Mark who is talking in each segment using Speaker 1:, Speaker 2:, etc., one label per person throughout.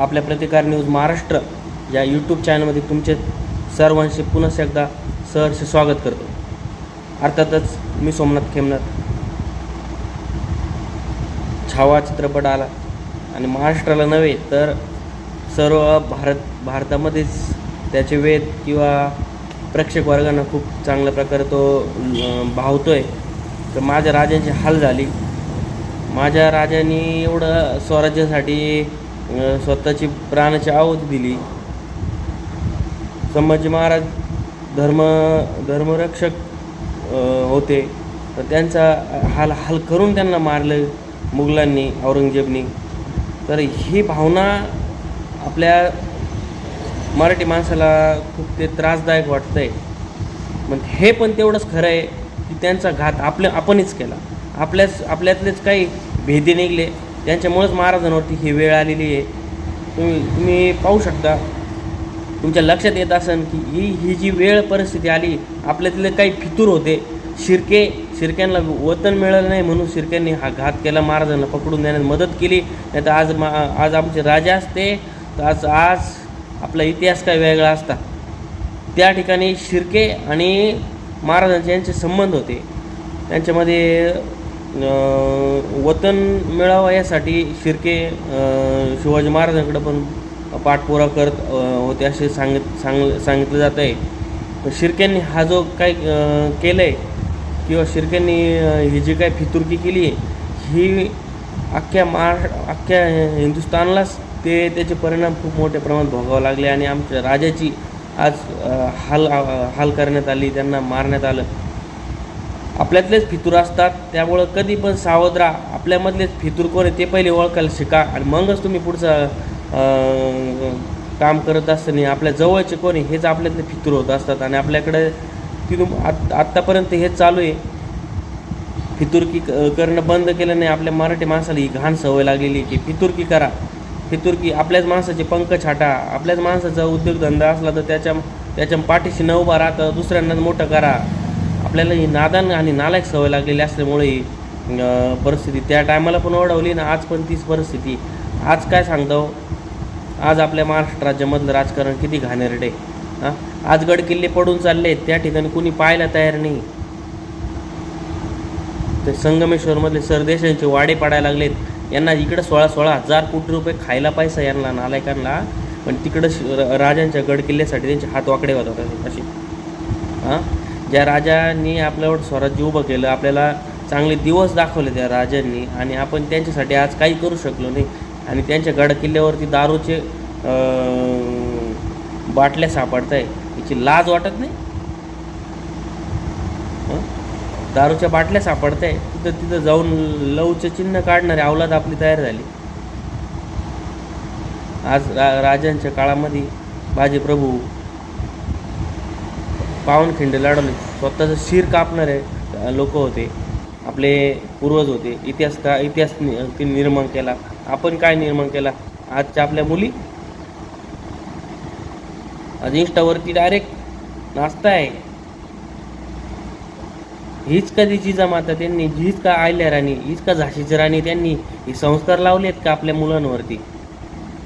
Speaker 1: आपल्या प्रतिकार न्यूज महाराष्ट्र या यूट्यूब चॅनलमध्ये तुमचे सर्वांचे पुन्हा एकदा सहर्ष स्वागत करतो. अर्थातच मी सोमनाथ खेमनाथ. छावा चित्रपट आला आणि महाराष्ट्राला नव्हे तर सर्व भारत भारतामध्येच त्याचे वेध किंवा प्रेक्षक वर्गांना खूप चांगल्या प्रकारे तो भावतो आहे तर माझ्या राजांची हाल झाली. माझ्या राजांनी एवढं स्वराज्यासाठी स्वतःची प्राणाची आहुती दिली. संभाजी महाराज धर्म धर्मरक्षक होते. तर त्यांचा हाल हाल करून त्यांना मारलं मुघलांनी औरंगजेबनी. तर ही भावना आपल्या मराठी माणसाला खूप ते त्रासदायक वाटतं आहे मग हे पण तेवढंच खरं आहे की त्यांचा घात आपल्या आपणच केला. आपल्याच आपल्यातलेच काही भेदी निघले. यांच्यामुळेच महाराजांवरती ही वेळ आलेली आहे. तुम्ही तुम्ही पाहू शकता. तुमच्या लक्षात येत असेल की ही ही जी वेळ परिस्थिती आली आपल्यातले काही फितूर होते. शिरके शिरक्यांना वतन मिळालं नाही म्हणून शिरक्यांनी हा घात केला. महाराजांना पकडून देण्यात मदत केली. नाही तर आज मा आज आमचे राजा असते तर आज आज आपला इतिहास काय वेगळा असता. त्या ठिकाणी शिर्के आणि महाराजांचे यांचे संबंध होते. त्यांच्यामध्ये वतन मिळावं यासाठी शिर्के शिवाजी महाराजांकडे पण पाठपुरा करत होते असे सांगित सांग सांगितलं जातं आहे. शिर्क्यांनी हा जो काय केलं आहे किंवा शिर्क्यांनी ही जी काय फितुरकी केली आहे ही अख्ख्या महाराष्ट्र अख्ख्या हिंदुस्थानलाच ते त्याचे परिणाम खूप मोठ्या प्रमाणात भोगावं लागले आणि आमच्या राजाची आज हाल हाल करण्यात आली त्यांना मारण्यात आलं. आपल्यातलेच फितूर असतात त्यामुळं कधी पण सावध राहा. आपल्यामधलेच फितूर कोण आहे ते पहिले ओळखायला शिका आणि मगच तुम्ही पुढचं काम करत असताना आपल्या जवळचे कोण आहे हेच आपल्यातले फितूर होत असतात आणि आपल्याकडे तिथून आत आत्तापर्यंत हेच चालू आहे. फितुरकी क- करणं बंद केलं नाही आपल्या मराठी माणसाला ही घाण सवय लागलेली की फितुरकी करा. फितुरकी आपल्याच माणसाचे पंख छाटा. आपल्याच माणसाचा उद्योगधंदा असला तर त्याच्या त्याच्या पाठीशी न उभा राहतं दुसऱ्यांना मोठं करा. आपल्याला ही नादान आणि नालायक सवय लागलेली असल्यामुळे ही परिस्थिती त्या टायमाला पण ओढवली ना आज पण तीच परिस्थिती. आज काय सांगतो? आज आपल्या महाराष्ट्र राज्यामधलं राजकारण किती घाणेरडे. हां? आज गड किल्ले पडून चालले त्या ठिकाणी कुणी पाहायला तयार नाही. ते संगमेश्वरमधले सरदेशांचे वाडे पाडायला लागलेत. यांना इकडं सोळा सोळा हजार कोटी रुपये खायला पैसा यांना नालायकांना. पण तिकडं श- राजांच्या गड किल्ल्यासाठी त्यांचे हात वाकडे होतात असे. हां? ज्या राजांनी आपल्यावर स्वराज्य उभं केलं आपल्याला चांगले दिवस दाखवले त्या राजांनी आणि आपण त्यांच्यासाठी आज काही करू शकलो नाही. आणि त्यांच्या गड किल्ल्यावरती दारूचे बाटल्या सापडत आहे याची लाज वाटत नाही? दारूच्या बाटल्या सापडत आहे तिथं तिथं जाऊन लवचं चिन्ह काढणारी अवलाद आपली तयार झाली. आज रा राजांच्या काळामध्ये बाजीप्रभू पावनखिंड लढवले स्वतःचं शिर कापणारे लोक होते. आपले पूर्वज होते. इतिहास का इतिहास ते निर्माण केला. आपण काय निर्माण केला? आजच्या आपल्या मुली. आज इंस्टावरती डायरेक्ट नाचताय हीच का तिची जमाता? त्यांनी हीच का आयल्या राणी? हीच का झाशीची राणी त्यांनी? हे संस्कार लावलेत का आपल्या मुलांवरती?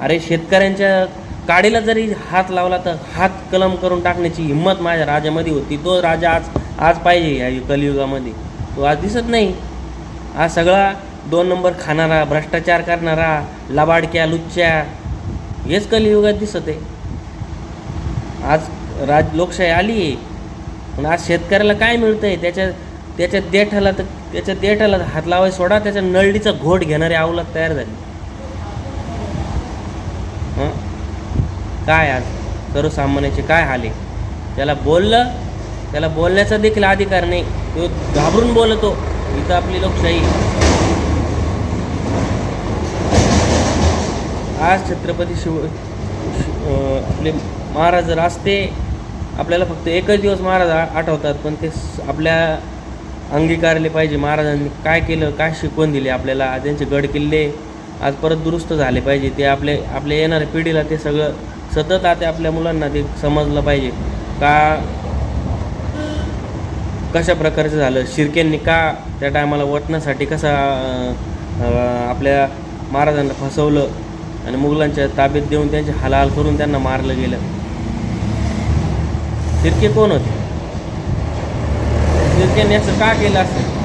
Speaker 1: अरे शेतकऱ्यांच्या काडीला जरी हात लावला तर हात कलम करून टाकण्याची हिंमत माझ्या राजामध्ये होती. तो राजा आज आज पाहिजे या कलियुगामध्ये. तो आज दिसत नाही. आज सगळा दोन नंबर खाणारा भ्रष्टाचार करणारा लबाडक्या लुच्च्या हेच कलियुगात दिसत आहे. आज राज लोकशाही आली आहे. पण आज शेतकऱ्याला काय मिळतं आहे त्याच्या त्याच्या देठाला तर त्याच्या देठाला हात लावाय सोडा. त्याच्या नळडीचा घोट घेणारे अवलाद तयार झाली. काय आज? सर्वसामान्याचे काय हाले? त्याला बोललं त्याला बोलण्याचा देखील अधिकार नाही. तो घाबरून बोलतो. इथं आपली लोकशाही. आज छत्रपती शिव शि- आपले महाराज जर असते आपल्याला फक्त एकच दिवस महाराज आठवतात. पण ते आपल्या अंगीकारले पाहिजे. महाराजांनी काय केलं काय शिकवण दिली आपल्याला? त्यांचे गड किल्ले आज परत दुरुस्त झाले पाहिजे. ते आपले आपल्या येणाऱ्या पिढीला ते सगळं सतत आता आपल्या मुलांना ते समजलं पाहिजे. का कशा प्रकारचं झालं? शिर्क्यांनी का त्या टायमाला वटण्यासाठी कसा आपल्या महाराजांना फसवलं आणि मुघलांच्या ताब्यात देऊन त्यांचे हालहाल करून त्यांना मारलं गेलं? शिर्के कोण होते? शिर्क्यांनी असं का केलं असं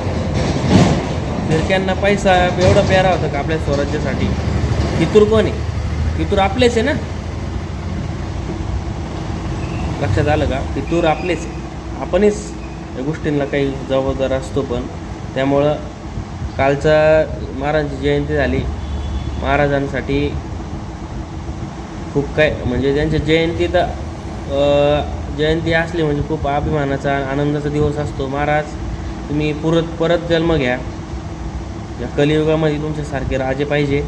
Speaker 1: शिर्क्यांना पैसा एवढा प्यारा होता का आपल्या स्वराज्यासाठी? फितूर कोण आहे? फितूर आपलेच आहे ना? लक्षात आलं का? की तूर आपलेच. आपणच या गोष्टींना काही जबाबदार असतो पण. त्यामुळं कालचा महाराजांची जयंती झाली. महाराजांसाठी खूप काय म्हणजे त्यांच्या जयंती तर जयंती असली म्हणजे खूप अभिमानाचा आनंदाचा दिवस असतो. महाराज तुम्ही पुरत परत जन्म घ्या. या कलियुगामध्ये तुमच्यासारखे राजे पाहिजे.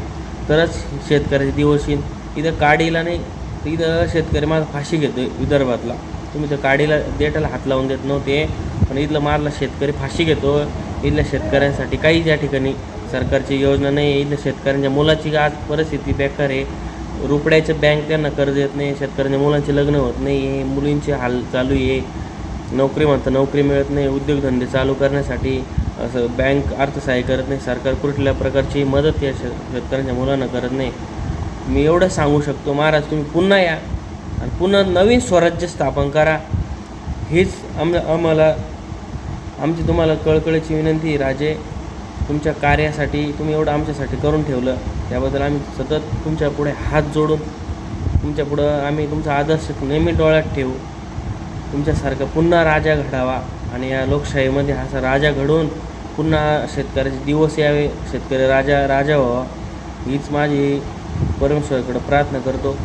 Speaker 1: तरच शेतकऱ्याचे दिवस येईल. इथं काडीला नाही तर इथं शेतकरी माझा फाशी घेतो विदर्भातला. तुम्ही तर काडीला देटाला हात लावून देत नव्हते पण इथलं मारला शेतकरी फाशी घेतो. इथल्या शेतकऱ्यांसाठी काहीच या ठिकाणी सरकारची योजना नाही. आहे इथल्या शेतकऱ्यांच्या मुलाची आज परिस्थिती बेकार आहे. रुपड्याचं बँक त्यांना कर्ज येत नाही शेतकऱ्यांच्या मुलांचे लग्न होत नाही आहे मुलींचे हाल चालू आहे. नोकरी म्हणतं नोकरी मिळत नाही उद्योगधंदे चालू करण्यासाठी असं बँक अर्थसहाय्य करत नाही. सरकार कुठल्या प्रकारची मदत या शेतकऱ्यांच्या मुलांना करत नाही. मी एवढं सांगू शकतो महाराज तुम्ही पुन्हा या आणि पुन्हा नवीन स्वराज्य स्थापन करा. हीच आम आम्हाला आमची तुम्हाला कळकळीची विनंती राजे. तुमच्या कार्यासाठी तुम्ही एवढं आमच्यासाठी करून ठेवलं. त्याबद्दल आम्ही सतत तुमच्यापुढे हात जोडून तुमच्या पुढं आम्ही तुमचा आदर्श नेहमी डोळ्यात ठेवू. तुमच्यासारखा पुन्हा राजा घडावा आणि या लोकशाहीमध्ये असा राजा घडवून पुन्हा शेतकऱ्याचे दिवस यावे शेतकरी राजा राजा व्हावा. हीच माझी परमेश्वराकडं प्रार्थना करतो.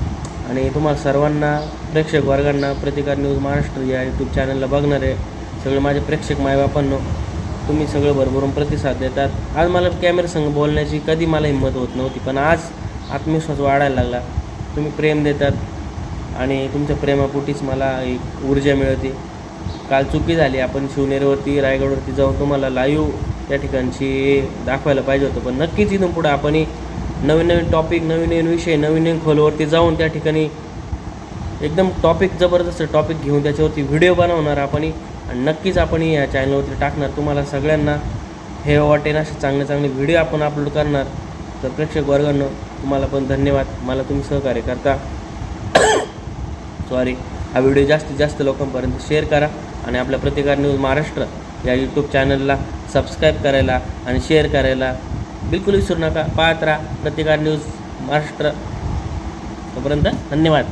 Speaker 1: आणि तुम्हाला सर्वांना प्रेक्षक वर्गांना प्रतिकार न्यूज महाराष्ट्र या यूट्यूब चॅनलला बघणारे सगळे माझे प्रेक्षक मायबापांनो तुम्ही सगळं भरभरून प्रतिसाद देतात. आज मला कॅमेऱ्यासंग बोलण्याची कधी मला हिंमत होत नव्हती पण आज आत्मविश्वास वाढायला लागला. तुम्ही प्रेम देतात आणि तुमच्या प्रेमापोटीच मला एक ऊर्जा मिळते. काल चुकी झाली आपण शिवनेरीवरती रायगडवरती जाऊन तुम्हाला लाईव्ह त्या ठिकाणची दाखवायला पाहिजे होतं पण नक्कीच इथून पुढं आपणही नवीन नवीन टॉपिक नवीन नवीन विषय नवीन नवीन खोलवरती जाऊन त्या ठिकाणी एकदम टॉपिक जबरदस्त टॉपिक घेऊन त्याच्यावरती व्हिडिओ बनवणार आपण. आणि नक्कीच आपण या चॅनलवरती टाकणार तुम्हाला सगळ्यांना. हे वाटेन असे चांगले चांगले व्हिडिओ आपण अपलोड करणार. तर प्रेक्षक वर्गांनो तुम्हाला पण धन्यवाद. मला तुम्ही सहकार्य करता. सॉरी हा व्हिडिओ जास्तीत जास्त लोकांपर्यंत शेअर करा. आणि आपल्या प्रतिकार न्यूज महाराष्ट्र या यूट्यूब चॅनलला सबस्क्राईब करायला आणि शेअर करायला बिलकुल विसरू नका. पाहत राहा. प्रतिकार न्यूज महाराष्ट्र. तोपर्यंत धन्यवाद.